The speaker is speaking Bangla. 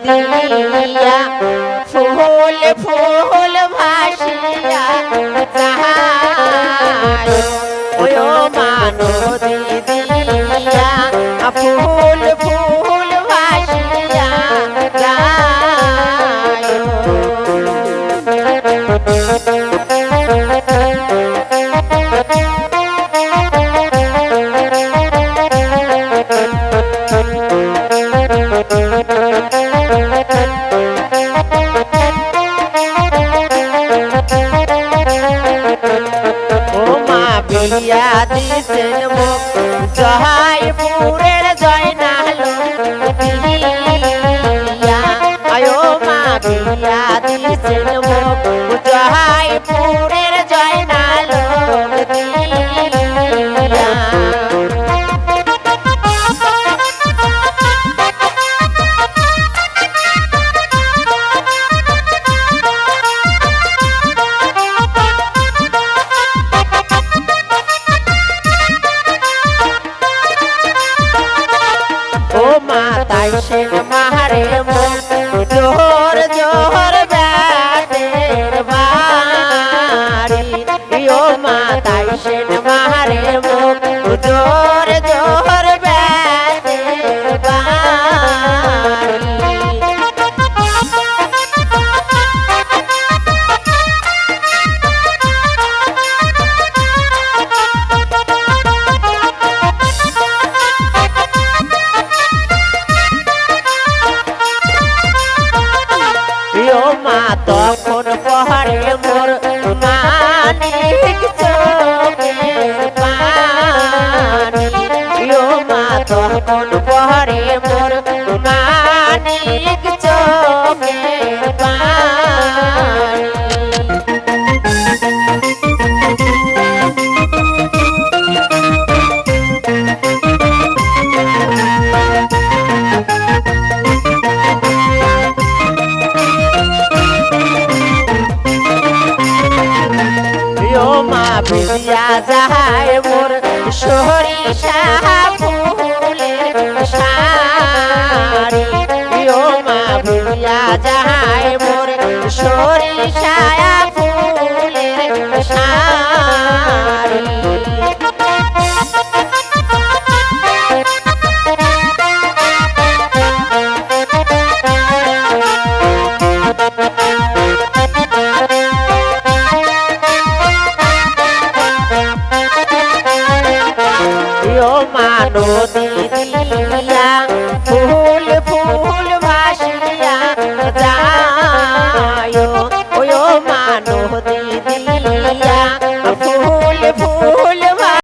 দিয়া ফুল ফুল ভাসিয়া যায় ওই মানো দিয়া ফুল ফুল বিয়া দিছেন মুখ জহাইপুরের জয়নালো বিয়া আয়ো মা বিয়া দিছেন মুখ জহাইপুরের জয়নালো। মা তাই সেন মারে জোহর জোহর ব্যাটের বাড়ি। ও মা তাই মা তখন পাহাড়ে মোর মানিক মা তখন পাহাড়ে মোর বিয়া যায় মোর সরিষা ফুলের শাড়ি। ও মা বিয়া যায় মোর সরিষা মানো দিদিয়া ফুল